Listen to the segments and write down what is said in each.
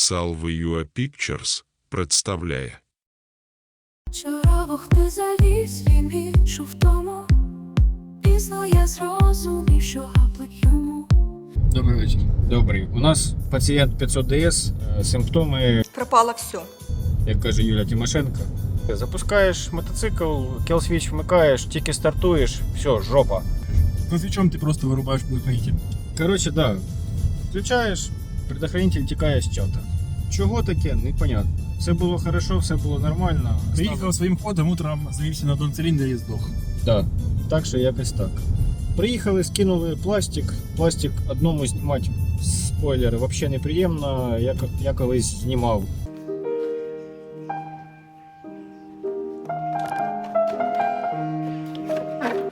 Salve Pictures представляє Чаровох ти заліз, він відчув тому. Пізно я зрозумів, що гаплик йому. Добрий вечір. Добрий. У нас пацієнт 500 ДС, е, симптоми, Пропало все. як каже Юля Тимошенко. Запускаєш мотоцикл, келсвіч вмикаєш, тільки стартуєш, все, жопа. Ну свечом ты просто вырубаешь предохранитель. Коротше, да. Включаєш, предохранитель тікає з чата. Чого таке? Непонятно. Все було хорошо, все було нормально. Приехал своим ходом, утром завелся на одном цилиндре и сдох. Да. Так що якось так. Приїхали, скинули пластик. Пластик одному знімати спойлер взагалі неприємно. Я, я колись знімав.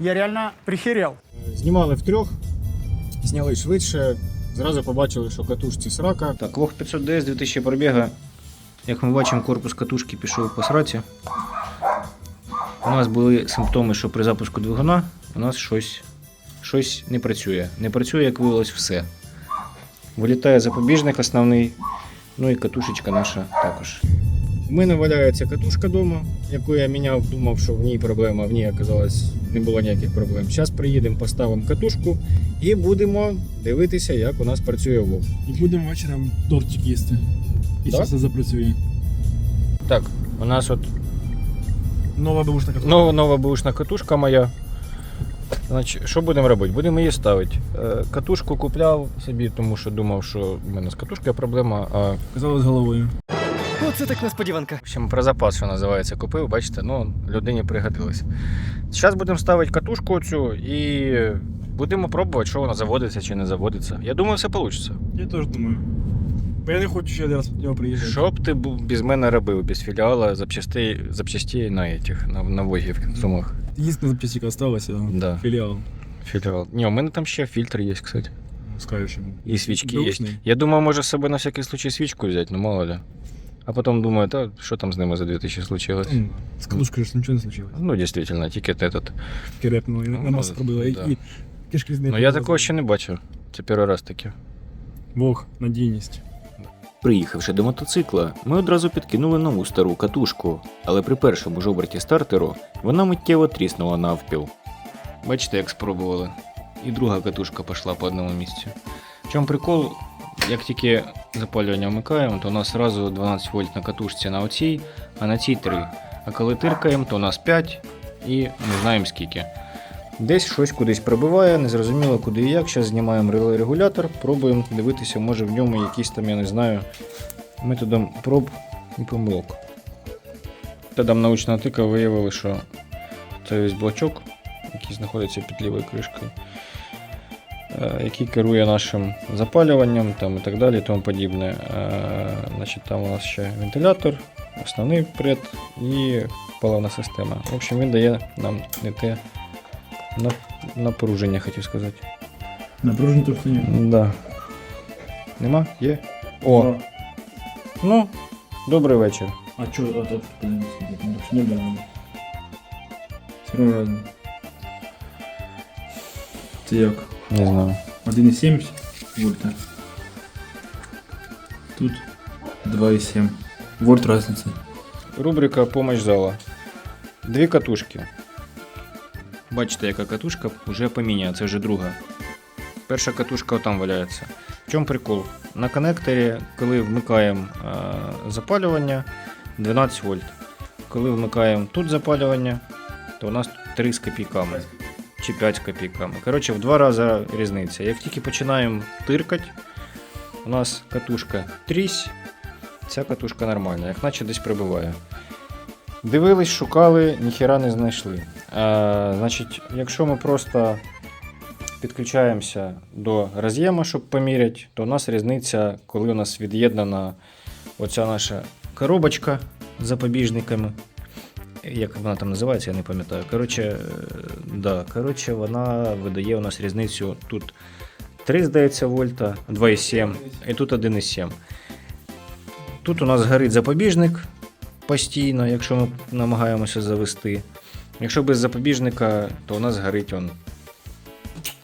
Я реально прихерел. Знімали втрьох, зняли швидше. Зразу побачили, що катушці срака. Так, Лох 500 DS 2000 пробіга. Як ми бачимо, корпус катушки пішов по сраці. У нас були симптоми, що при запуску двигуна у нас щось, щось не працює. Не працює, як виявилось, все. Вилітає запобіжник основний, ну і катушечка наша також. У мене валяється катушка вдома, яку я міняв, думав, що в ній проблема, в ній оказалось не було ніяких проблем. Зараз приїдемо, поставимо катушку і будемо дивитися, як у нас працює вов. І будемо вечором тортик їсти. І зараз це запрацює. Так, у нас от Нова бабушка катушка. нова, нова бушна катушка моя. Значить, що будемо робити? Будемо її ставити. Е, Катушку купляв собі, тому що думав, що в мене з катушкою проблема. А Казалось головою. Оце так несподіванка. В общем, про запас, що називається, купив, бачите, ну, людині пригодилось. Зараз будемо ставити катушку цю і будемо пробувати, що вона заводиться чи не заводиться. Я думаю, все вийде. Я теж думаю. Бо я не хочу ще раз до нього приїжджати. Що б ти бу- без мене робив, без філіала запчастей, запчастей на этих, на, на Вогів сумах? Єдине запчастика осталося. Да. Філіал. Філіал. Ні, у мене там ще фільтр є, кстати. Скажучи. І свічки є. Я думаю, може з собою на всякий случай свічку взяти, ну мало ли. А потім думаю, та що там з ними за 2000 случилось? М, З катушкою ж нічого не случилось. Ну, дійсно, тільки этот. Тільки репнуло, на масу пробило. і- да. І кишки з неї Ну я такого ще не бачив. Це перший раз таке. Бог, надійність. Приїхавши до мотоцикла, ми одразу підкинули нову стару катушку, але при першому ж оберті стартеру вона миттєво тріснула навпіл. Бачите, як спробували. І друга катушка пішла по одному місцю. В чому прикол? Як тільки запалювання вмикаємо, то у нас одразу 12 вольт на катушці на оцій, а на цій 3. А коли тиркаємо, то у нас 5 і не знаємо скільки. Десь щось кудись пробиває, незрозуміло куди і як. Зараз знімаємо реле регулятор, пробуємо дивитися, може в ньому якийсь там, я не знаю, методом проб і помилок. Та там научна тика виявили, що це ось блочок, який знаходиться під лівою кришкою, який керує нашим запалюванням там, і так далі, і тому подібне. Е, Значить, там у нас ще вентилятор, основний пред і паливна система. В общем, він дає нам не те напруження, хотів сказати. Напружено трохи ні. Да. Нема? Є? О! Ну, добрий вечір. А чо, а тут подивимося, не було. Все одно разом. Це як? Не знаю. 1,7 вольта. Тут 2,7. Вольт разница. Рубрика Помощь зала. Дві катушки. Бачите, яка катушка вже поміняна, це вже друга. Перша катушка там валяється. В чому прикол? На коннекторі, коли вмикаємо е, запалювання 12 вольт. Коли вмикаємо тут запалювання, то у нас 3 з копійками. Чи 5 копійками. Коротше, в два рази різниця. Як тільки починаємо тиркати, у нас катушка трісь, ця катушка нормальна, як наче десь прибуває. Дивились, шукали, ніхіра не знайшли. А, значить, якщо ми просто підключаємося до роз'єма, щоб поміряти, то у нас різниця, коли у нас від'єднана оця наша коробочка з запобіжниками. Як вона там називається, я не пам'ятаю. Коротше, е, да, коротше, вона видає у нас різницю тут 3, здається, вольта, 2,7 і тут 1,7. Тут у нас горить запобіжник постійно, якщо ми намагаємося завести. Якщо без запобіжника, то у нас горить он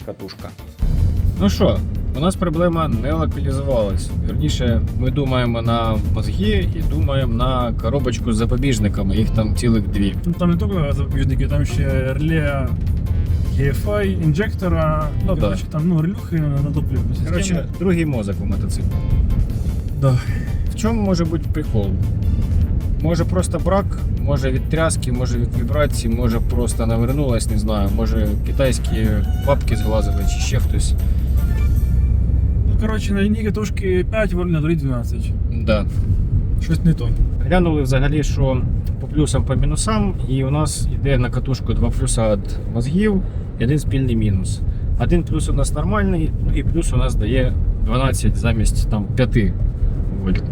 катушка. Ну що, У нас проблема не локалізувалась. Вірніше, ми думаємо на мозги і думаємо на коробочку з запобіжниками. Їх там цілих дві. Ну там не тільки запобіжники, там ще реле GFI, інжектора, Ну, коротше, там ну, релюхи на топливо. Коротше, другий мозок у мотоциклу. Да. В чому може бути прикол? Може просто брак, може від тряски, може від вібрації, може просто навернулась, не знаю, може китайські бабки зглазили чи ще хтось. Коротше, на лінійки трошки 5, волі на дворі 12. Да. Щось не то. Глянули взагалі, що по плюсам, по мінусам, і у нас йде на катушку два плюса від мозгів і один спільний мінус. Один плюс у нас нормальний, ну і плюс у нас дає 12 замість там 5 вольт.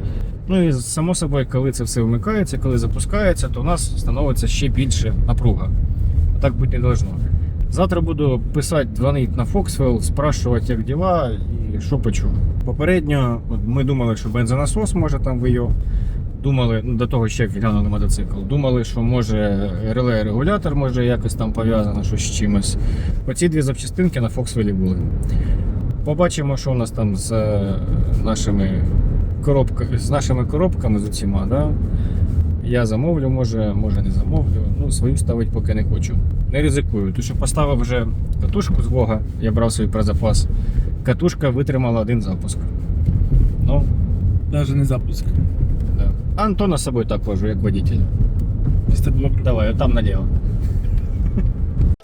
Ну і само собою, коли це все вмикається, коли запускається, то у нас становиться ще більше напруга. А так бути не должно. Завтра буду писати, дзвонити на Foxwell, спрашувати, як діла і що почув. Попередньо ми думали, що бензонасос може там вийов. Думали, ну до того ще глянули мотоцикл. Думали, що може реле регулятор може якось там пов'язано щось з чимось. Оці дві запчастинки на Foxwell були. Побачимо, що у нас там з е, нашими коробками, з нашими коробками з усіма. Да? Я замовлю, може, може не замовлю. Ну, свою ставити поки не хочу. Не ризикую. Тому що поставив вже катушку з Вога, я брав свій про запас. Катушка витримала один запуск. Ну, Навіть не запуск. да. Антона з собою так вожу, як водитель. Давай, там наліво.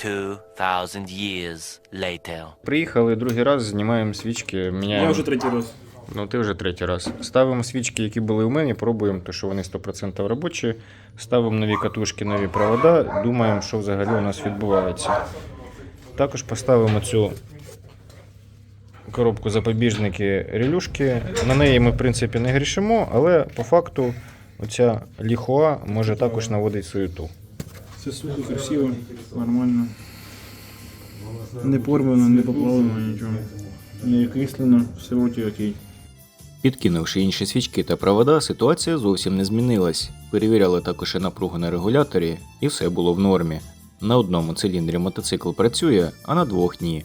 2,000 years later. Приїхали другий раз, знімаємо свічки, міняємо. Я вже третій раз. Ну, ти вже третій раз. Ставимо свічки, які були у мене, пробуємо, то що вони 100% робочі. Ставимо нові катушки, нові провода. Думаємо, що взагалі у нас відбувається. Також поставимо цю коробку запобіжники релюшки. На неї ми, в принципі, не грішимо, але по факту оця ліхуа може також наводити суєту. Все сухо, красиво, нормально. Не порвано, не поплавлено, нічого. Не окислено, все вроді окей. Підкинувши інші свічки та провода, ситуація зовсім не змінилась. Перевіряли також і напругу на регуляторі, і все було в нормі. На одному циліндрі мотоцикл працює, а на двох ні.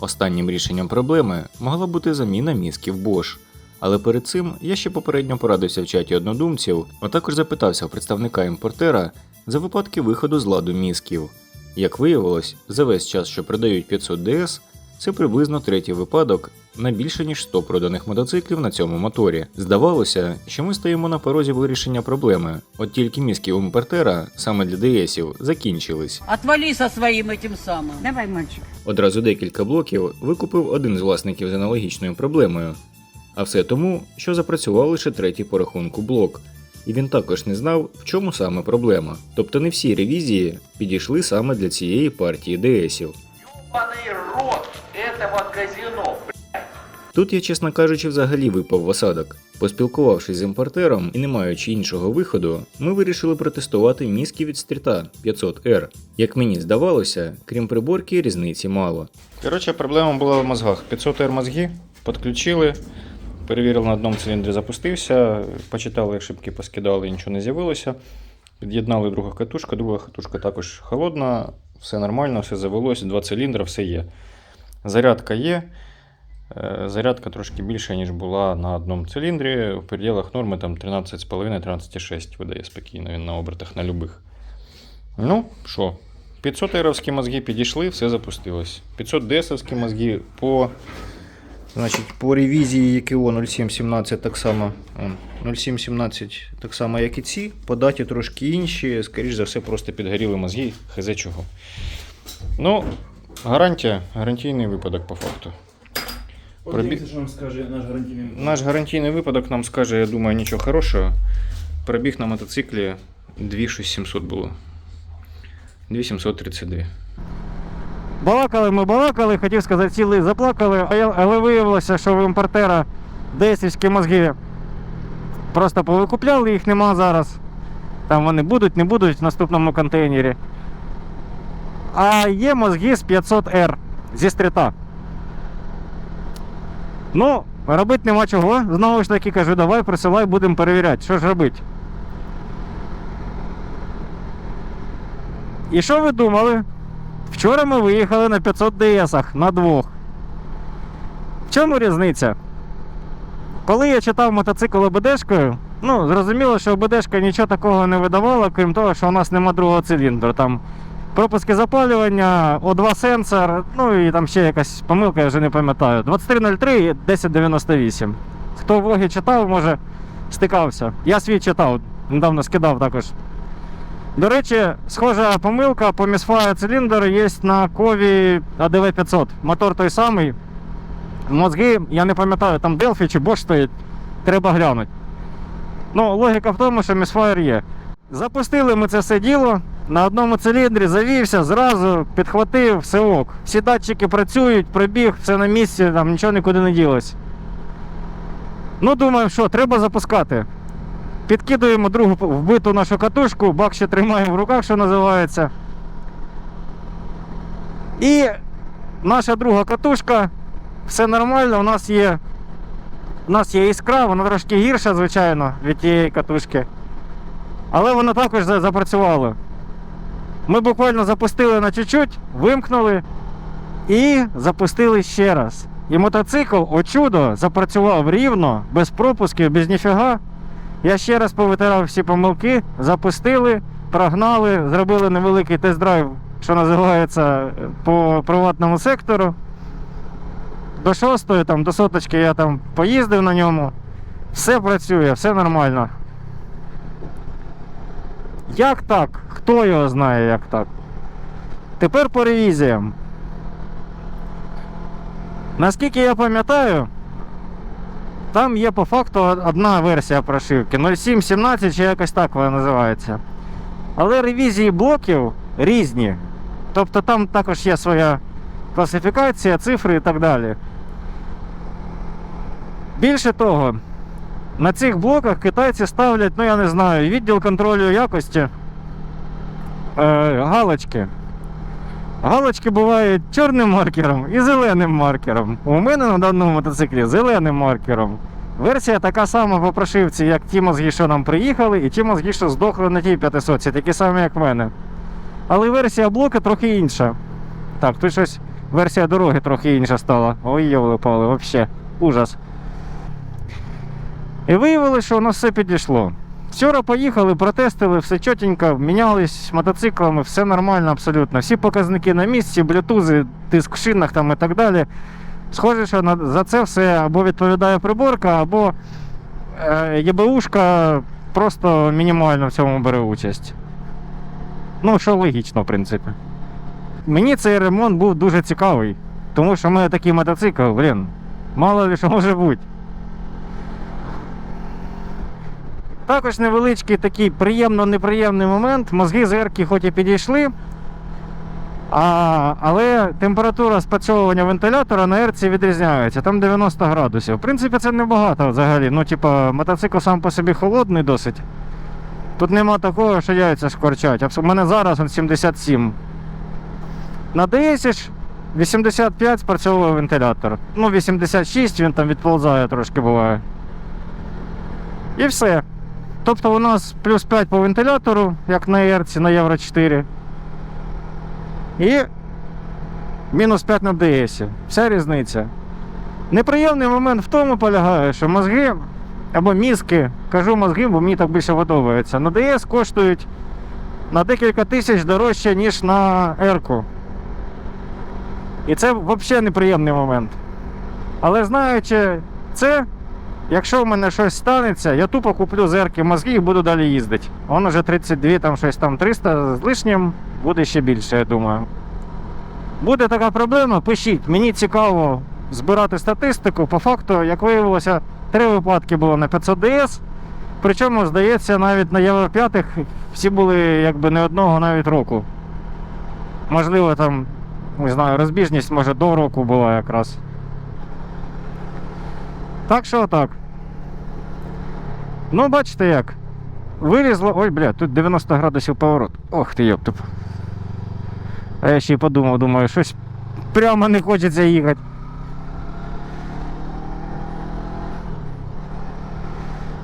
Останнім рішенням проблеми могла бути заміна мізків Bosch. Але перед цим я ще попередньо порадився в чаті однодумців, а також запитався у представника імпортера за випадки виходу з ладу мізків. Як виявилось, за весь час, що продають 500 DS, це приблизно третій випадок на більше ніж 100 проданих мотоциклів на цьому моторі. Здавалося, що ми стоїмо на порозі вирішення проблеми, от тільки мізки у імпортера саме для DS-ів закінчились. Отвали со своим этим самым. Давай, мальчик. Одразу декілька блоків викупив один з власників з аналогічною проблемою. А все тому, що запрацював лише третій по рахунку блок, і він також не знав, в чому саме проблема. Тобто не всі ревізії підійшли саме для цієї партії ДСів. Тут я, чесно кажучи, взагалі випав в осадок. Поспілкувавшись з імпортером і не маючи іншого виходу, ми вирішили протестувати мізки від стріта 500R. Як мені здавалося, крім приборки, різниці мало. Коротше, проблема була в мозгах. 500 R мозги підключили, перевірили на одному циліндрі, запустився, почитали ошибки, поскидали, нічого не з'явилося. Під'єднали другу катушку, друга катушка також холодна, все нормально, все завелось, два циліндри, все є. Зарядка є. Е, Зарядка трошки більша, ніж була на одному циліндрі. В пределах норми там 13,5-13,6 видає спокійно він на обертах на любих. Ну, що, 500 еровські мозги підійшли, все запустилось. 500 десовські мозги по, значить, по ревізії ЄКО 0717 так само. 0717 так само, як і ці. По даті трошки інші. Скоріш за все, просто підгоріли мозги, хз чого. Ну, гарантія, гарантійний випадок по факту. От Пробі- дивіться, що нам скаже наш гарантійний. Наш гарантійний випадок нам скаже, я думаю, нічого хорошого. Пробіг на мотоциклі 2700 було. 2732. Балакали ми балакали, хотів сказати, сіли заплакали, але виявилося, що в імпортера десівські мозги просто повикупляли, їх нема зараз. Там вони будуть, не будуть в наступному контейнері. А є мозги з 500R зі стріта. Ну, робити нема чого. Знову ж таки кажу, давай присилай, будемо перевіряти. Що ж робити? І що ви думали? Вчора ми виїхали на 500 ds на двох. В чому різниця? Коли я читав мотоцикл ОБДшкою, ну, зрозуміло, що ОБДшка нічого такого не видавала, крім того, що у нас нема другого циліндру. Там пропуски запалювання, О2 сенсор, ну і там ще якась помилка, я вже не пам'ятаю. 2303 і 1098. Хто влоги читав, може стикався. Я свій читав, недавно скидав також. До речі, схожа помилка по місфаю циліндр є на кові ADV 500. Мотор той самий. Мозги, я не пам'ятаю, там Delphi чи Bosch стоїть. Треба глянути. Ну, логіка в тому, що місфайр є. Запустили ми це все діло. На одному циліндрі завівся, зразу підхватив, все ок. Всі датчики працюють, пробіг, все на місці, там нічого нікуди не ділось. Ну, думаю, що, треба запускати. Підкидуємо другу вбиту нашу катушку, бак ще тримаємо в руках, що називається. І наша друга катушка, все нормально, у нас є. У нас є іскра, вона трошки гірша, звичайно, від тієї катушки. Але вона також за- запрацювала. Ми буквально запустили на чуть-чуть, вимкнули і запустили ще раз. І мотоцикл, о чудо, запрацював рівно, без пропусків, без ніфіга. Я ще раз повитирав всі помилки, запустили, прогнали, зробили невеликий тест-драйв, що називається, по приватному сектору. До шостої, там, до соточки я там поїздив на ньому. Все працює, все нормально. Як так? Хто його знає, як так? Тепер по ревізіям. Наскільки я пам'ятаю, там є по факту одна версія прошивки 0717 чи якось так вона називається. Але ревізії блоків різні. Тобто там також є своя класифікація, цифри і так далі. Більше того, на цих блоках китайці ставлять, ну я не знаю, відділ контролю якості е, галочки. Галочки бувають чорним маркером і зеленим маркером. У мене на даному мотоциклі зеленим маркером. Версія така сама по прошивці, як ті мозги, що нам приїхали, і ті мозги, що здохли на тій 500, такі самі, як в мене. Але версія блока трохи інша. Так, тут щось версія дороги трохи інша стала. Ой, йоли пали, взагалі. Ужас. І виявилося, що воно все підійшло. Вчора поїхали, протестили, все чотенько, мінялись мотоциклами, все нормально абсолютно. Всі показники на місці, блютузи, тиск в шинах там і так далі. Схоже, що за це все або відповідає приборка, або е, ЄБУшка просто мінімально в цьому бере участь. Ну, що логічно, в принципі. Мені цей ремонт був дуже цікавий, тому що в мене такий мотоцикл, блін, мало ли що може бути. Також невеличкий такий приємно-неприємний момент. Мозги зерки хоч і підійшли, а, але температура спрацьовування вентилятора на ерці відрізняється. Там 90 градусів. В принципі, це небагато взагалі. Ну, типа, мотоцикл сам по собі холодний досить. Тут нема такого, що яйця шкварчать. У мене зараз он 77. На DS ж 85 спрацьовує вентилятор. Ну, 86 він там відползає трошки буває. І все. Тобто у нас плюс 5 по вентилятору, як на ERC, на Євро 4. І мінус 5 на DS. Вся різниця. Неприємний момент в тому полягає, що мозги або мізки, кажу мозги, бо мені так більше подобається. На DS коштують на декілька тисяч дорожче, ніж на R-ку. І це взагалі неприємний момент. Але знаючи це, якщо в мене щось станеться, я тупо куплю зерки мозги і буду далі їздити. Воно вже 32, там щось там 300 з лишнім, буде ще більше, я думаю. Буде така проблема, пишіть. Мені цікаво збирати статистику. По факту, як виявилося, три випадки було на 500 DS. Причому, здається, навіть на Євро 5 всі були якби не одного навіть року. Можливо, там, не знаю, розбіжність може до року була якраз. Так що так. Ну, бачите як. Вилізло. Ой, бля, тут 90 градусів поворот. Ох ти йоптуп. А я ще й подумав, думаю, щось прямо не хочеться їхати.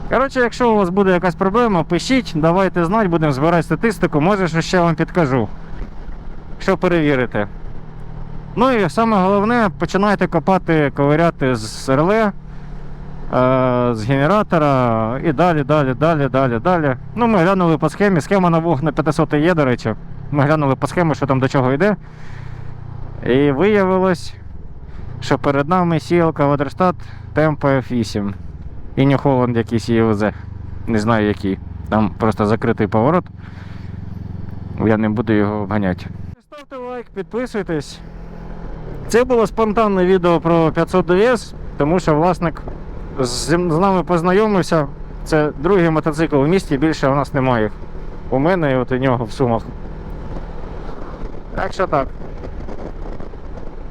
Коротше, якщо у вас буде якась проблема, пишіть, давайте знати, будемо збирати статистику, може, що ще вам підкажу. Що перевірити. Ну і саме головне, починайте копати, ковиряти з реле, з генератора і далі, далі, далі, далі, далі. Ну, ми глянули по схемі. Схема на вуг на 500 є, до речі. Ми глянули по схемі, що там до чого йде. І виявилось, що перед нами сіялка Ватерстат Темпо F8. І New Holland якийсь ЄВЗ. Не знаю який. Там просто закритий поворот. Я не буду його обганяти. Ставте лайк, підписуйтесь. Це було спонтанне відео про 500 DS, тому що власник з, нами познайомився. Це другий мотоцикл в місті, більше у нас немає. У мене і от у нього в сумах. Так що так.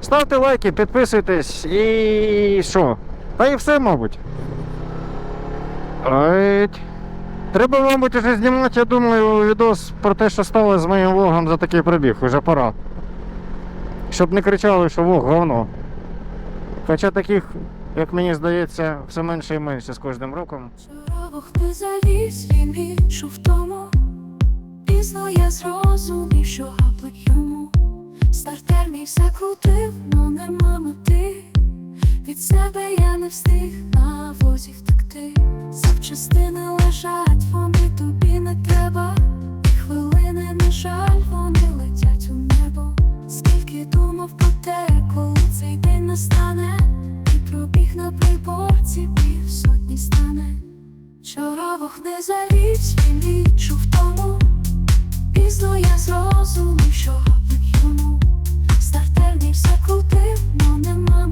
Ставте лайки, підписуйтесь і що? Та і все, мабуть. Ой. Треба, мабуть, вже знімати, я думаю, відос про те, що стало з моїм влогом за такий пробіг, уже пора. Щоб не кричали, що вог говно. Хоча таких, як мені здається, все менше і менше з кожним роком. Чоровох не заліз, він відчув тому. Пізно я зрозумів, що гаплик. Стартер мій все крутив, но нема мети. Від себе я не встиг на возі втекти. Запчастини лежать, вони тобі не треба. І хвилини, на жаль, вони летять у небо. Скільки думав про те, коли цей день настане, пробіг на приборці півсотні стане. Вчора вогне заліз, він відчув тому. Пізно я зрозумів, що гаплик йому. Стартер все крутив, но нема